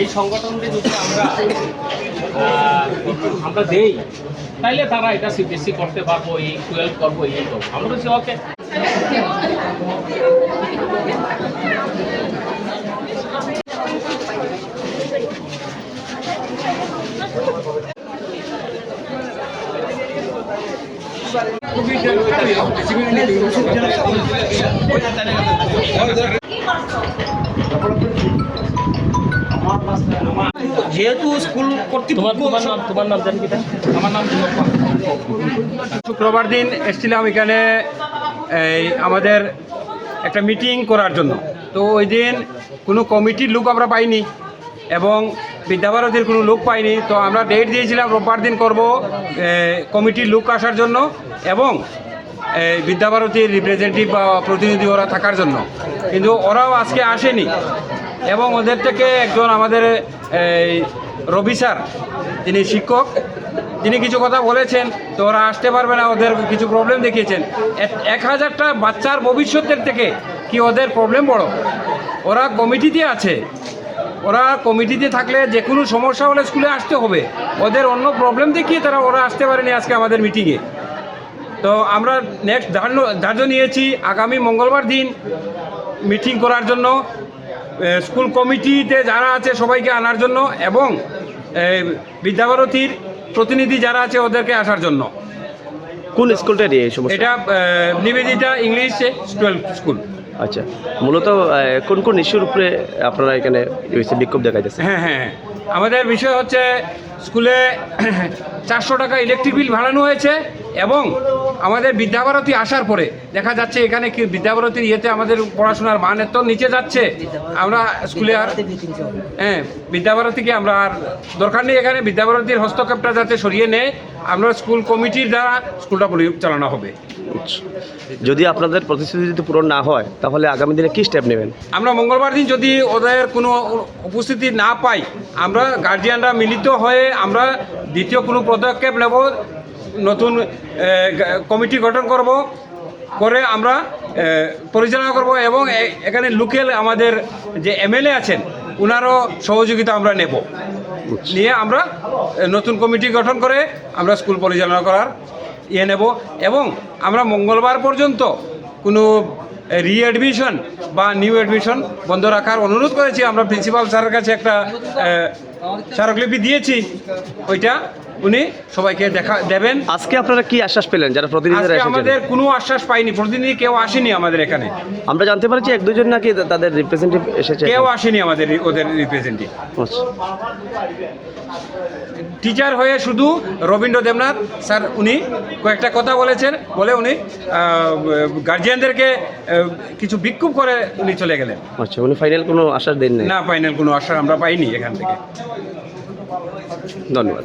এই সংগঠনটি যদি আমরা আমরা দেই, তাইলে তারা এটা সিবিএসসি করতে পারব, এই টুয়েলভ করব, এই করব। আমরা বলছি ওকে যেহেতু স্কুল তোমার কর্তৃপক্ষ তোমার নাম জানি কিটা আমার নাম শুক্রবার দিন এসেছিলাম এখানে এই আমাদের একটা মিটিং করার জন্য। তো ওই দিন কোনো কমিটির লোক আমরা পাইনি। এবং বিদ্যাভারতীর কোনো লোক পাইনি। তো আমরা ডেট দিয়েছিলাম, রোববার দিন করব কমিটির লোক আসার জন্য এবং বিদ্যাভারতীর রিপ্রেজেন্টেটিভ বা প্রতিনিধি ওরা থাকার জন্য। কিন্তু ওরাও আজকে আসেনি এবং ওদের থেকে একজন আমাদের রবি স্যার, তিনি শিক্ষক, তিনি কিছু কথা বলেছেন, তো ওরা আসতে পারবে না, ওদের কিছু প্রবলেম দেখিয়েছেন। এক হাজারটা বাচ্চার ভবিষ্যতের থেকে কি ওদের প্রবলেম বড়? ওরা কমিটিতে আছে। ওরা কমিটিতে থাকলে যে কোনো সমস্যা হলে স্কুলে আসতে হবে। ওদের অন্য প্রবলেম দেখিয়ে তারা ওরা আসতে পারেনি আজকে আমাদের মিটিংয়ে তো আমরা নেক্সট ধার্য ধার্য নিয়েছি আগামী মঙ্গলবার দিন মিটিং করার জন্য। স্কুল কমিটিতে যারা আছে সবাইকে আনার জন্য এবং বিদ্যাভারতীর প্রতিনিধি যারা আছে ওদেরকে আসার জন্য। কোন স্কুলটা এটা নিবেদিতা ইংলিশ টুয়েলভ স্কুল আচ্ছা মূলত কোন কোন ইস্যুর উপরে আপনারা এখানে বিক্ষোভ দেখা যাচ্ছে হ্যাঁ হ্যাঁ। আমাদের বিষয় হচ্ছে স্কুলে চারশো টাকা ইলেকট্রিক বিল ভাড়ানো হয়েছে এবং আমাদের বিদ্যাভারতী আসার পরে দেখা যাচ্ছে এখানে কি বিদ্যাভারতীর ইয়েতে আমাদের পড়াশোনার মান এত নিচে যাচ্ছে। আমরা স্কুলে আর হ্যাঁ বিদ্যাভারতীকে আমরা আর দরকার নেই এখানে। বিদ্যাভারতীর হস্তক্ষেপটা যাতে সরিয়ে নেয় আমরা স্কুল কমিটির দ্বারা স্কুলটা পরিচালনা হবে। আচ্ছা। যদি আপনাদের প্রতিশ্রুতি যদি পূরণ না হয় তাহলে আগামী দিনে কী স্টেপ নেবেন? আমরা মঙ্গলবার দিন যদি ওদের কোনো উপস্থিতি না পাই আমরা গার্জিয়ানরা মিলিত হয়ে আমরা দ্বিতীয় কোনো পদক্ষেপ নেব নতুন কমিটি গঠন করব করে আমরা পরিচালনা করব এবং এখানে লোকাল আমাদের যে এমএলএ আছেন ওনারও সহযোগিতা আমরা নেব। নিয়ে আমরা নতুন কমিটি গঠন করে আমরা স্কুল পরিচালনা করার ইয়ে নেব এবং আমরা মঙ্গলবার পর্যন্ত কোনো রিঅ্যাডমিশন বা নিউ অ্যাডমিশন বন্ধ রাখার অনুরোধ করেছি। আমরা প্রিন্সিপাল স্যারের কাছে একটা স্মারকলিপি দিয়েছি। ওইটা উনি সবাইকে দেখা দেবেন। আজকে আপনারা কি আশ্বাস পেলেন যারা প্রতিনিধিরা এসেছেন? আমাদের কোনো আশ্বাস পাইনি প্রতিনিধি কেউ আসেনি আমাদের এখানে। আমরা জানতে পারছি এক দুজন নাকি তাদের রিপ্রেজেন্টেটিভ এসেছে কেউ আসেনি আমাদের ওদের রিপ্রেজেন্টেটিভ আচ্ছা। টিচার হয়ে শুধু রবীন্দ্র দেবনাথ স্যার উনি কয়েকটা কথা বলেছেন বলে উনি গার্জিয়ানদেরকে কিছু বিক্ষোভ করে উনি চলে গেলেন। আচ্ছা উনি ফাইনাল কোনো আশ্বাস দেন নাই না ফাইনাল কোনো আশ্বাস আমরা পাইনি এখান থেকে। ধন্যবাদ।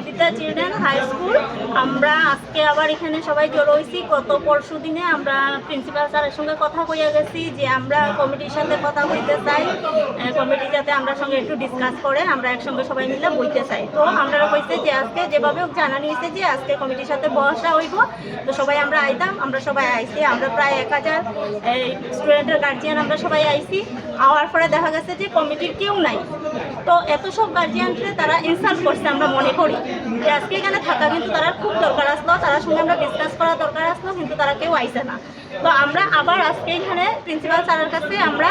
Nivedita children high school. আমরা আজকে আবার এখানে সবাই জড়ো হয়েছি গত পরশু দিনে আমরা প্রিন্সিপাল স্যারের সঙ্গে কথা কইয়া গেছি যে আমরা কমিটির সাথে কথা বলতে চাই। কমিটি যাতে আমরা সঙ্গে একটু ডিসকাস করে আমরা একসঙ্গে সবাই মিলে বইতে চাই। তো আমরা কইছে যে আজকে যেভাবে জানা নিয়েছে যে আজকে কমিটির সাথে বসা হইব। তো সবাই আমরা আইতাম, আমরা সবাই আইছি। আমরা প্রায় এক হাজার স্টুডেন্টের গার্জিয়ান আমরা সবাই আইছি। আওয়ার পরে দেখা গেছে যে কমিটির কেউ নাই। তো এত সব গার্জিয়ানকে তারা ইনসাল্ট করছে আমরা মনে করি। যে আজকে এখানে থাকা কিন্তু তারা খুব দরকার আসলো, তারা সঙ্গে আমরা ডিসকাস করা দরকার আসলো, কিন্তু তারা কেউ আইসে না। তো আমরা আবার আজকে এখানে প্রিন্সিপাল স্যারের কাছে আমরা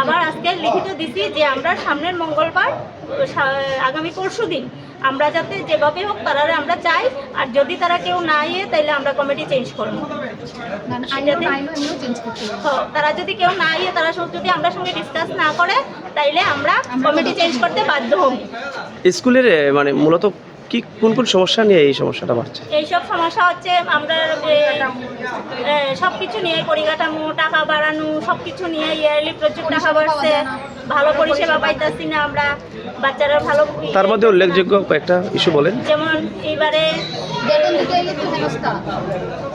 আবার আজকে লিখিত দিছি যে আমরা সামনের মঙ্গলবার আগামী পরশু দিন আমরা যাতে যেভাবে হোক তারা আমরা চাই, আর যদি তারা কেউ না ইয়ে তাহলে আমরা কমিটি চেঞ্জ করব। সেটাতে- হ্যাঁ, তারা যদি কেউ না ইয়ে তারা যদি আমরা সঙ্গে ডিসকাস না করে তাইলে আমরা কমিটি চেঞ্জ করতে বাধ্য হব। স্কুলের মানে মূলত কি কোন কোন সমস্যা নিয়ে এই সমস্যাটা বাড়ছে? এইসব সমস্যা হচ্ছে আমরা সব কিছু নিয়ে পরিকাঠামো টাকা বাড়ানো সব কিছু নিয়ে ইয়ারলি প্রচুর টাকা বাড়ছে। ভালো পরিষেবা পাইতেছি না আমরা বাচ্চারা ভালো তার মধ্যে উল্লেখযোগ্য কয়েকটা ইস্যু বলেন। যেমন এবারে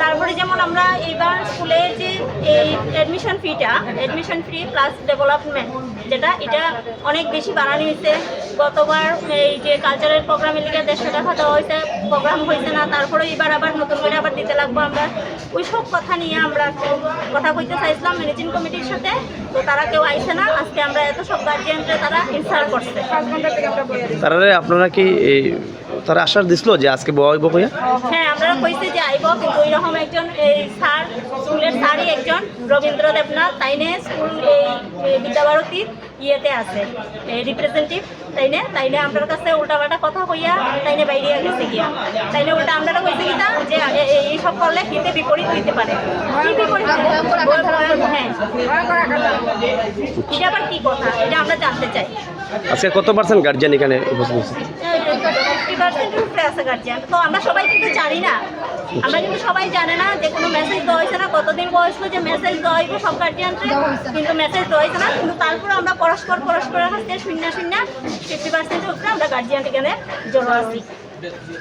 তারপরে যেমন আমরা এবার স্কুলে যে এই অ্যাডমিশন ফিটা অ্যাডমিশন ফি প্লাস ডেভেলপমেন্ট যেটা এটা অনেক বেশি বাড়ানো হয়েছে। গতবার এই যে কালচারাল প্রোগ্রামের লিগে দেড়শো টাকা দেওয়া হয়েছে প্রোগ্রাম হয়েছে না তারপরে এবার আবার নতুন করে আবার দিতে লাগবো আমরা। ওই সব কথা নিয়ে আমরা একটু কথা কইতে চাইছিলাম ম্যানেজিং কমিটির সাথে তো তারা কেউ আইছে না। আজকে আমরা এত সব গার্জিয়ানরা তারা ইনসাল্ট করছে। তারা আপনারা কি এই তারা আশ্বাস দিছিল যে আজকে বয়ব হইয়া হ্যাঁ আমরা কইছি যে আইব কিন্তু এরকম একজন এই স্যার স্কুলের স্যারই একজন রবীন্দ্র দেবনাথ তাইনে স্কুল এই বিদ্যাভারতীর ইয়েতে আছে এই রিপ্রেজেন্টেটিভ তাইনে তাইনে আমার কাছে উল্টা উল্টাপাল্টা কথা কইয়া তাইনে বাইরে গেছে গিয়া। তাইনে উল্টা আমরা কইছি কিনা যে এই এইসব করলে হিতে বিপরীত হইতে পারে। কি বিপরীত হ্যাঁ। এটা আবার কি কথা? এটা আমরা জানতে চাই। আজকে কত পার্সেন্ট গার্জিয়ান এখানে উপস্থিত? পার্সেন্টের উপরে আছে গার্জিয়ান তো আমরা সবাই কিন্তু জানি না। আমরা কিন্তু সবাই জানে না যে কোনো মেসেজ দেওয়া হয়েছে না কতদিন বয়সলো যে মেসেজ দেওয়া হইব সব গার্জিয়ানকে কিন্তু মেসেজ দেওয়া হয়েছে না। কিন্তু তারপরে আমরা পরস্পর পরস্পরের থেকে শূন্য শূন্য ফিফটি পার্সেন্টের উপরে আমরা গার্জিয়ান এখানে জড়ো আছি।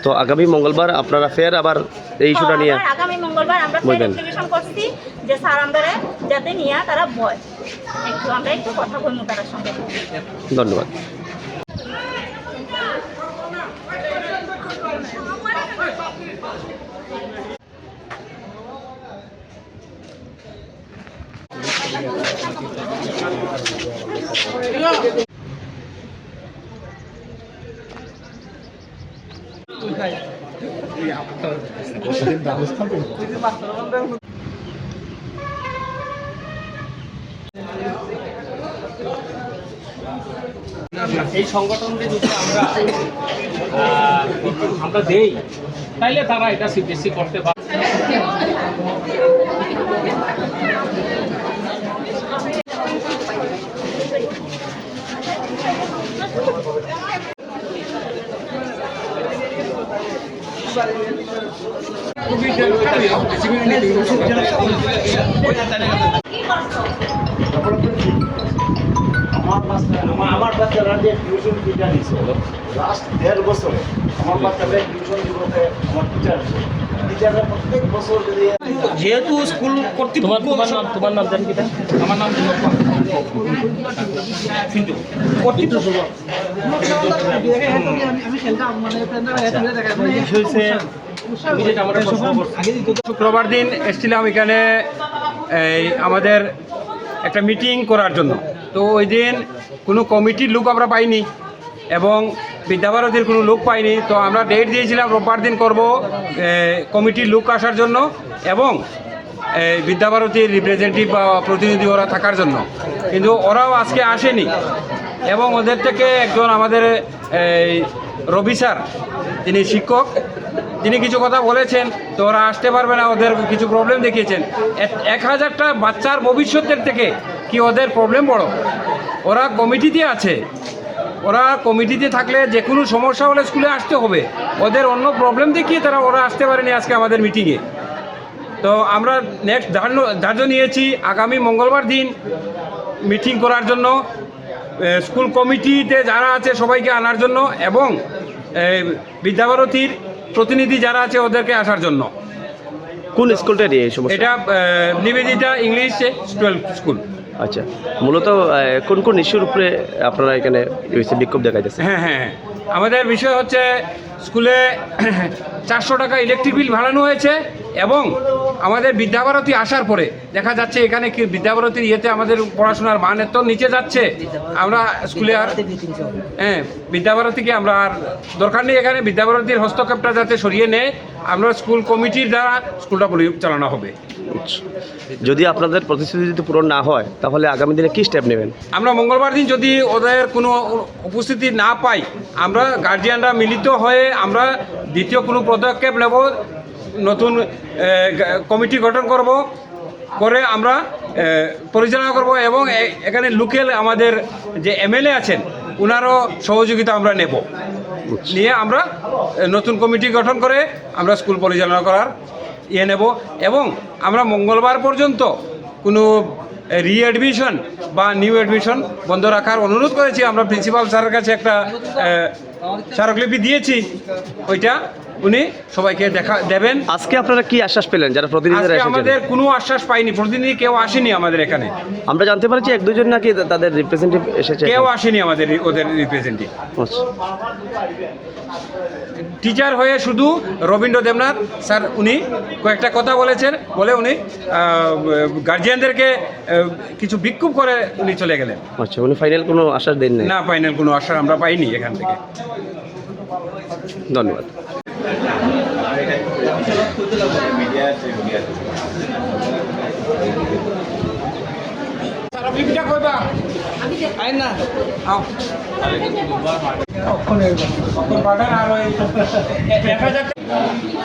তো আগামী মঙ্গলবার আপনারা ফের আবার এই ইস্যুটা নিয়ে আগামী মঙ্গলবার আমরা বলবেন। অ্যাপ্লিকেশন করছি যে স্যার আমরা যাতে নিয়ে তারা ভয়। একটু আমরা একটু কথা বলব তার সঙ্গে। ধন্যবাদ। এই সংগঠনকে যদি আমরা আমরা দেই তাইলে তারা এটা সিবিএসসি করতে পারে যেহেতু স্কুল তোমার কর্তৃপক্ষ তোমার নাম তোমার নাম জানি আমার নাম শুক্রবার দিন এসেছিলাম এখানে এই আমাদের একটা মিটিং করার জন্য। তো ওই দিন কোনো কমিটির লোক আমরা পাইনি। এবং বিদ্যাভারতীর কোনো লোক পাইনি। তো আমরা ডেট দিয়েছিলাম, রোববার দিন করব কমিটির লোক আসার জন্য এবং বিদ্যাভারতীর রিপ্রেজেন্টেটিভ বা প্রতিনিধি ওরা থাকার জন্য। কিন্তু ওরাও আজকে আসেনি এবং ওদের থেকে একজন আমাদের রবি স্যার, তিনি শিক্ষক, তিনি কিছু কথা বলেছেন, তো ওরা আসতে পারবে না, ওদের কিছু প্রবলেম দেখিয়েছেন। এক হাজারটা বাচ্চার ভবিষ্যতের থেকে কি ওদের প্রবলেম বড়? ওরা কমিটিতে আছে। ওরা কমিটিতে থাকলে যে কোনো সমস্যা হলে স্কুলে আসতে হবে। ওদের অন্য প্রবলেম দেখিয়ে তারা ওরা আসতে পারেনি আজকে আমাদের মিটিংয়ে তো আমরা নেক্সট ধার্য ধার্য নিয়েছি আগামী মঙ্গলবার দিন মিটিং করার জন্য। স্কুল কমিটিতে যারা আছে সবাইকে আনার জন্য এবং বিদ্যাভারতীর প্রতিনিধি যারা আছে ওদেরকে আসার জন্য। কোন স্কুলটা এটা নিবেদিতা ইংলিশ টুয়েলভ স্কুল আচ্ছা মূলত কোন কোন ইস্যুর উপরে আপনারা এখানে বিক্ষোভ দেখা যাচ্ছে হ্যাঁ হ্যাঁ। আমাদের বিষয় হচ্ছে, স্কুলে চারশো টাকা ইলেকট্রিক বিল ভাড়ানো হয়েছে এবং আমাদের বিদ্যাভারতী আসার পরে দেখা যাচ্ছে এখানে কি বিদ্যাভারতীর ইয়েতে আমাদের পড়াশোনার মান এত নিচে যাচ্ছে? আমরা স্কুলে আর হ্যাঁ বিদ্যাভারতীকে আমরা আর দরকার নেই এখানে। বিদ্যাভারতীর হস্তক্ষেপটা যাতে সরিয়ে নেয় আমরা স্কুল কমিটির দ্বারা স্কুলটা পরিচালনা হবে। আচ্ছা। যদি আপনাদের প্রতিশ্রুতি যদি পূরণ না হয় তাহলে আগামী দিনে কি স্টেপ নেবেন? আমরা মঙ্গলবার দিন যদি ওদের কোনো উপস্থিতি না পাই আমরা গার্জিয়ানরা মিলিত হয়ে আমরা দ্বিতীয় কোনো পদক্ষেপ নেব। নতুন কমিটি গঠন করব, করে আমরা পরিচালনা করব এবং এখানে লোকেল আমাদের যে এমএলএ আছেন ওনারও সহযোগিতা আমরা নেব। নিয়ে আমরা নতুন কমিটি গঠন করে আমরা স্কুল পরিচালনা করার ইয়ে নেব এবং আমরা মঙ্গলবার পর্যন্ত কোনো রিঅ্যাডমিশন বা নিউ অ্যাডমিশন বন্ধ রাখার অনুরোধ করেছি। আমরা প্রিন্সিপাল স্যারের কাছে একটা স্মারকলিপি দিয়েছি। ওইটা উনি সবাইকে দেখা দেবেন। আজকে আপনারা কি আশ্বাস পেলেন যারা প্রতিনিধিরা এসেছেন? আমাদের কোনো আশ্বাস পাইনি প্রতিনিধি কেউ আসেনি আমাদের এখানে। আমরা জানতে পারছি এক দুজন নাকি তাদের রিপ্রেজেন্টেটিভ এসেছে কেউ আসেনি আমাদের ওদের রিপ্রেজেন্টেটিভ আচ্ছা। টিচার হয়ে শুধু রবীন্দ্র দেবনাথ স্যার উনি কয়েকটা কথা বলেছেন বলে উনি গার্জিয়ানদেরকে কিছু বিক্ষোভ করে উনি চলে গেলেন। আচ্ছা উনি ফাইনাল কোনো আশ্বাস দেন না ফাইনাল কোনো আশ্বাস আমরা পাইনি এখান থেকে। ধন্যবাদ।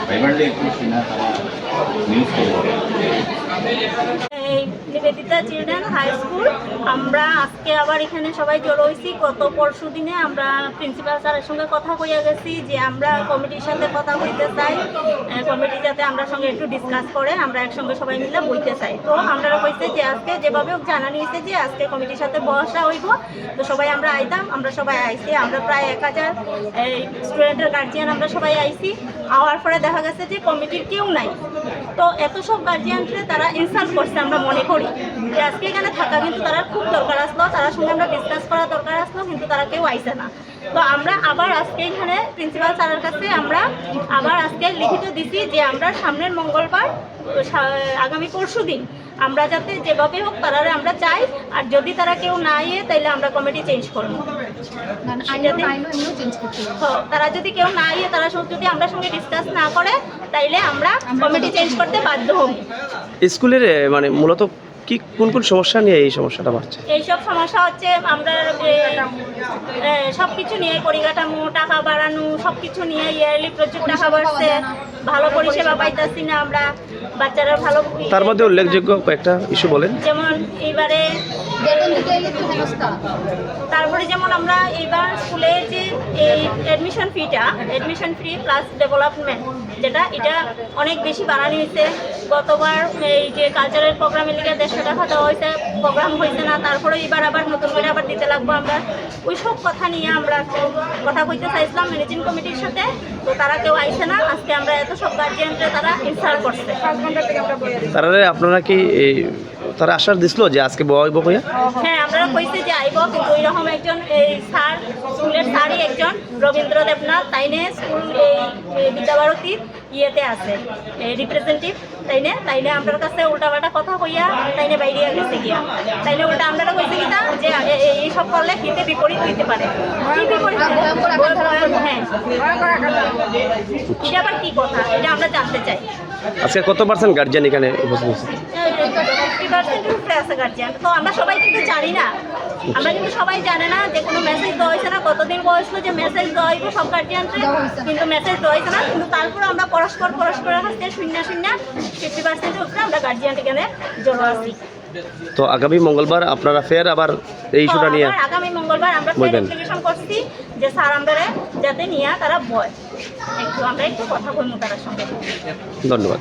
ভাইবারটা একটু শোনা তারা নিউজ এই নিবেদিতা চিলড্রেন হাই স্কুল আমরা আজকে আবার এখানে সবাই জড়ো হয়েছি। গত পরশু দিনে আমরা প্রিন্সিপাল স্যারের সঙ্গে কথা কইয়া গেছি যে আমরা কমিটির সাথে কথা বলতে চাই। কমিটি যাতে আমরা সঙ্গে একটু ডিসকাস করে, আমরা একসঙ্গে সবাই মিলে বইতে চাই। তো আমরা কইছে যে আজকে যেভাবে হোক জানানি হয়েছে যে আজকে কমিটির সাথে বসা হইব। তো সবাই আমরা আইতাম, আমরা সবাই আইছি। আমরা প্রায় এক হাজার স্টুডেন্টের গার্জিয়ান আমরা সবাই আইছি। আওয়ার পরে দেখা গেছে যে কমিটির কেউ নাই। তো এত সব গার্জিয়ানকে তারা ইনসাল্ট করছে আমরা মনে করি। যে আজকে এখানে থাকা কিন্তু তারা খুব দরকার আসলো, তারা সঙ্গে আমরা ডিসকাস করা দরকার আসলো, কিন্তু তারা কেউ আইসে না। তো আমরা আবার আজকে এখানে প্রিন্সিপাল স্যারের কাছে আমরা আবার আজকে লিখিত দিছি যে আমরা সামনের মঙ্গলবার আগামী পরশু দিন আমরা যাতে যেভাবে হোক তারা আমরা চাই, আর যদি তারা কেউ না ইয়ে তাহলে আমরা কমিটি চেঞ্জ করব। তারা যদি কেউ না ইয়ে তারা যদি আমরা সঙ্গে ডিসকাস না করে তাইলে আমরা কমিটি চেঞ্জ করতে বাধ্য হব। স্কুলের মানে মূলত কি কোন কোন সমস্যা নিয়ে এই সমস্যাটা বাড়ছে? এইসব সমস্যা হচ্ছে আমরা সব কিছু নিয়ে পরিকাঠামো টাকা বাড়ানো সব কিছু নিয়ে ইয়ারলি প্রচুর টাকা বাড়ছে। ভালো পরিষেবা পাইতাছি না আমরা বাচ্চারা ভালো তার মধ্যে উল্লেখযোগ্য কয়েকটা ইস্যু বলেন। যেমন এইবারে তারপরে যেমন আমরা এবার স্কুলে যে এই অ্যাডমিশন ফিটা অ্যাডমিশন ফি প্লাস ডেভেলপমেন্ট যেটা এটা অনেক বেশি বাড়ানো হয়েছে। গতবার এই যে কালচারাল প্রোগ্রামের লিগে দেড়শো টাকা দেওয়া হয়েছে প্রোগ্রাম হয়েছে না তারপরে এবার আবার নতুন করে আবার দিতে লাগবো আমরা। ওই সব কথা নিয়ে আমরা কথা কইতে চাইছিলাম ম্যানেজিং কমিটির সাথে তো তারা কেউ আইছে না। আজকে আমরা এত সব তারা করছে। আপনারা কি এই তারা আশ্বাস দিছিল যে আজকে কইয়া? হ্যাঁ আমরা কইছি যে আইব কিন্তু একজন এই স্যার স্কুলের স্যারই একজন রবীন্দ্র দেবনাথ তাইনে স্কুল এই বিদ্যাভারতীর ইয়েতে আছে রিপ্রেজেন্টেটিভ তাইনে তাইনে আমরা কাছে উল্টাপাল্টা কথা কইয়া তাইনে বাইরে গেছে গিয়া। তাইনে উল্টা আমরা কইছি কিনা এইসব করলে হিতে বিপরীত হইতে পারে। কি বিপরীত হ্যাঁ। এটা আবার কি কথা? এটা আমরা জানতে চাই। আজকে কত পার্সেন্ট গার্জিয়ান এখানে উপস্থিত তো আমরা সবাই কিন্তু জানি না। আমরা কিন্তু সবাই জানে না যে কোনো মেসেজ দেওয়া হয়েছে না কতদিন বয়সলো যে মেসেজ দেওয়া হইব সব গার্জিয়ানকে কিন্তু মেসেজ দেওয়া হয়েছে না কিন্তু তারপর আমরা পরস্পর পরস্পরের থেকে শূন্য শূন্য ফিফটি পার্সেন্টের উপরে আমরা গার্জিয়ান এখানে জড়ো আছি। তো আগামী মঙ্গলবার আপনারা ফের আবার এই ইস্যুটা নিয়ে আগামী মঙ্গলবার আমরা ফের অ্যাপ্লিকেশন করছি যে স্যার আমরা যাতে নিয়ে তারা বয়। একটু আমরা একটু কথা বলব তার সঙ্গে। ধন্যবাদ।